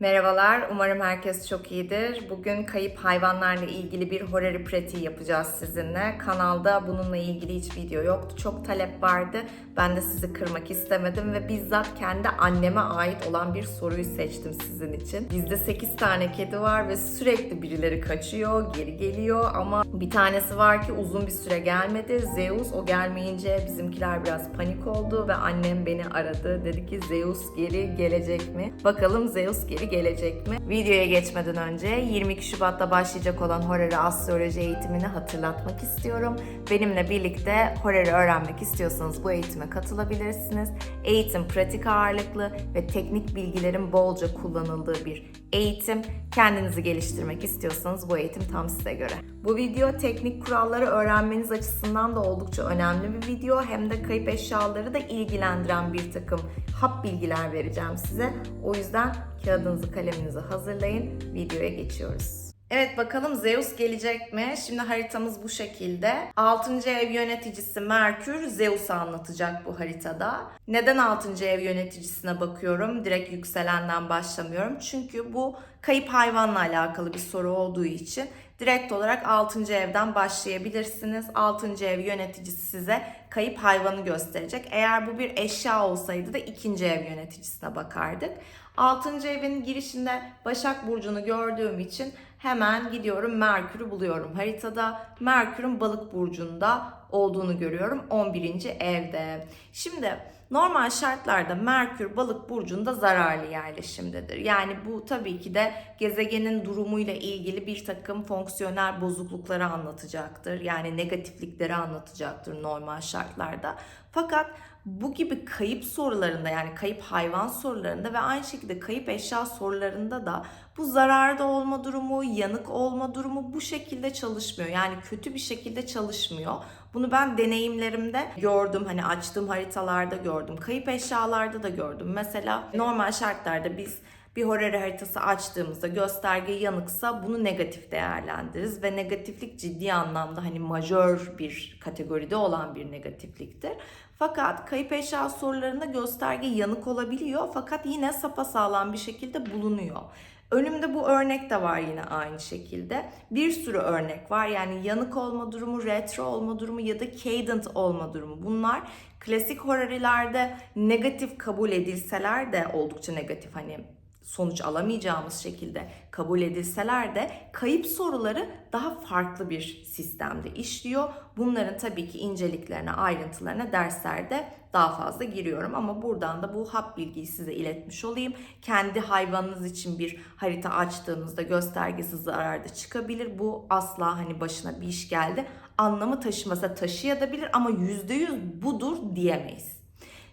Merhabalar, umarım herkes çok iyidir. Bugün kayıp hayvanlarla ilgili bir horary pratiği yapacağız sizinle. Kanalda bununla ilgili hiç video yoktu. Çok talep vardı. Ben de sizi kırmak istemedim ve bizzat kendi anneme ait olan bir soruyu seçtim sizin için. Bizde 8 tane kedi var ve sürekli birileri kaçıyor, geri geliyor ama bir tanesi var ki uzun bir süre gelmedi. Zeus o gelmeyince bizimkiler biraz panik oldu ve annem beni aradı. Dedi ki Zeus geri gelecek mi? Bakalım Zeus geri gelecek mi? Videoya geçmeden önce 22 Şubat'ta başlayacak olan Horary Astroloji eğitimini hatırlatmak istiyorum. Benimle birlikte Horary öğrenmek istiyorsanız bu eğitime katılabilirsiniz. Eğitim pratik ağırlıklı ve teknik bilgilerin bolca kullanıldığı bir eğitim. Kendinizi geliştirmek istiyorsanız bu eğitim tam size göre. Bu video teknik kuralları öğrenmeniz açısından da oldukça önemli bir video. Hem de kayıp eşyaları da ilgilendiren bir takım hap bilgiler vereceğim size. O yüzden kağıdınızı kaleminizi hazırlayın. Videoya geçiyoruz. Evet bakalım Zeus gelecek mi? Şimdi haritamız bu şekilde. 6. ev yöneticisi Merkür Zeus'u anlatacak bu haritada. Neden 6. ev yöneticisine bakıyorum? Direkt yükselenden başlamıyorum. Çünkü bu kayıp hayvanla alakalı bir soru olduğu için direkt olarak 6. evden başlayabilirsiniz. 6. ev yöneticisi size kayıp hayvanı gösterecek. Eğer bu bir eşya olsaydı da 2. ev yöneticisine bakardık. 6. evin girişinde Başak Burcu'nu gördüğüm için hemen gidiyorum Merkür'ü buluyorum haritada. Merkür'ün balık burcunda olduğunu görüyorum 11. evde. Şimdi normal şartlarda Merkür balık burcunda zararlı yerleşimdedir. Yani bu tabii ki de gezegenin durumuyla ilgili bir takım fonksiyonel bozuklukları anlatacaktır. Yani negatiflikleri anlatacaktır normal şartlarda. Fakat bu gibi kayıp sorularında yani kayıp hayvan sorularında ve aynı şekilde kayıp eşya sorularında da bu zararda olma durumu, yanık olma durumu bu şekilde çalışmıyor. Yani kötü bir şekilde çalışmıyor. Bunu ben deneyimlerimde gördüm. Hani açtığım haritalarda gördüm. Kayıp eşyalarda da gördüm. Mesela normal şartlarda biz bir horary haritası açtığımızda gösterge yanıksa bunu negatif değerlendiririz ve negatiflik ciddi anlamda hani majör bir kategoride olan bir negatifliktir. Fakat kayıp eşya sorularında gösterge yanık olabiliyor fakat yine sapasağlam bir şekilde bulunuyor. Önümde bu örnek de var yine aynı şekilde. Bir sürü örnek var. Yani yanık olma durumu, retro olma durumu ya da cadent olma durumu. Bunlar klasik horarilerde negatif kabul edilseler de oldukça negatif hani sonuç alamayacağımız şekilde kabul edilseler de kayıp soruları daha farklı bir sistemde işliyor. Bunların tabii ki inceliklerine, ayrıntılarına derslerde daha fazla giriyorum ama buradan da bu hap bilgiyi size iletmiş olayım. Kendi hayvanınız için bir harita açtığınızda göstergesi zararda çıkabilir. Bu asla hani başına bir iş geldi anlamı taşımasa taşıyabilir ama %100 budur diyemeyiz.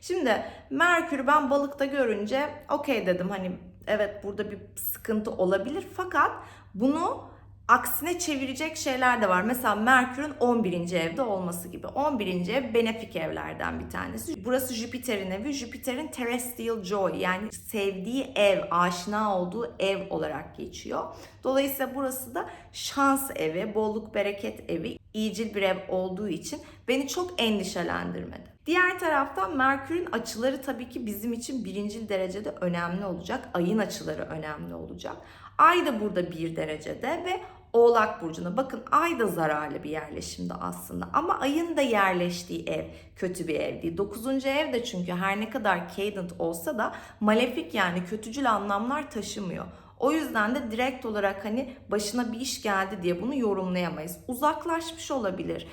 Şimdi Merkür ben balıkta görünce okey dedim hani evet burada bir sıkıntı olabilir fakat bunu aksine çevirecek şeyler de var. Mesela Merkür'ün 11. evde olması gibi. 11. ev benefik evlerden bir tanesi. Burası Jüpiter'in evi. Jüpiter'in terrestrial joy yani sevdiği ev, aşina olduğu ev olarak geçiyor. Dolayısıyla burası da şans evi, bolluk bereket evi, iyicil bir ev olduğu için beni çok endişelendirmedi. Diğer taraftan Merkür'ün açıları tabii ki bizim için birincil derecede önemli olacak. Ayın açıları önemli olacak. Ay da burada bir derecede ve Oğlak Burcu'na bakın ay da zararlı bir yerleşimde aslında ama ayın da yerleştiği ev kötü bir ev değil. 9. ev de çünkü her ne kadar cadent olsa da malefik yani kötücül anlamlar taşımıyor. O yüzden de direkt olarak hani başına bir iş geldi diye bunu yorumlayamayız. Uzaklaşmış olabilir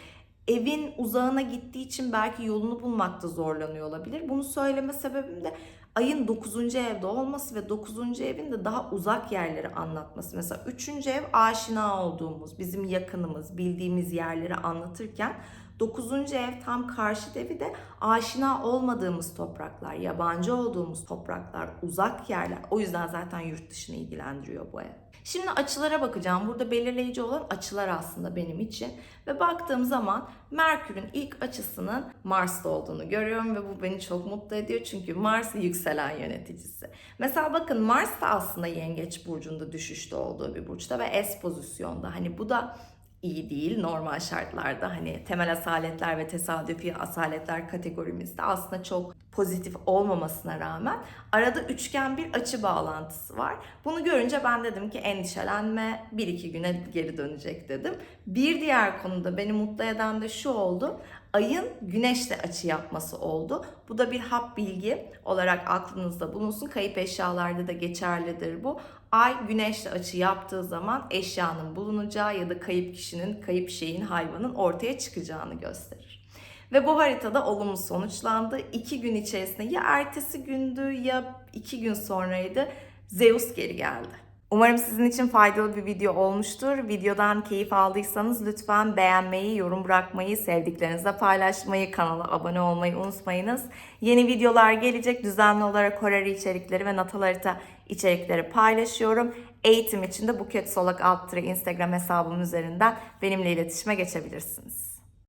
evin uzağına gittiği için belki yolunu bulmakta zorlanıyor olabilir. Bunu söyleme sebebim de ayın 9. evde olması ve 9. evin de daha uzak yerleri anlatması. Mesela 3. ev aşina olduğumuz, bizim yakınımız, bildiğimiz yerleri anlatırken 9. ev tam karşıt evi de aşina olmadığımız topraklar, yabancı olduğumuz topraklar, uzak yerler. O yüzden zaten yurt dışını ilgilendiriyor bu ev. Şimdi açılara bakacağım. Burada belirleyici olan açılar aslında benim için. Ve baktığım zaman Merkür'ün ilk açısının Mars'ta olduğunu görüyorum ve bu beni çok mutlu ediyor. Çünkü Mars yükselen yöneticisi. Mesela bakın Mars da aslında Yengeç burcunda düşüşte olduğu bir burçta ve S pozisyonda. Hani bu da iyi değil normal şartlarda. Hani temel asaletler ve tesadüfi asaletler kategorimizde aslında çok pozitif olmamasına rağmen arada üçgen bir açı bağlantısı var. Bunu görünce ben dedim ki endişelenme bir iki güne geri dönecek dedim. Bir diğer konuda beni mutlu eden de şu oldu. Ayın güneşle açı yapması oldu. Bu da bir hap bilgi olarak aklınızda bulunsun. Kayıp eşyalarda da geçerlidir bu. Ay güneşle açı yaptığı zaman eşyanın bulunacağı ya da kayıp kişinin, kayıp şeyin, hayvanın ortaya çıkacağını gösterir. Ve bu haritada olumlu sonuçlandı. İki gün içerisinde ya ertesi gündü ya iki gün sonraydı Zeus geri geldi. Umarım sizin için faydalı bir video olmuştur. Videodan keyif aldıysanız lütfen beğenmeyi, yorum bırakmayı, sevdiklerinizle paylaşmayı, kanala abone olmayı unutmayınız. Yeni videolar gelecek. Düzenli olarak horary içerikleri ve natal harita içerikleri paylaşıyorum. Eğitim için de Buket Solak alt Instagram hesabım üzerinden benimle iletişime geçebilirsiniz.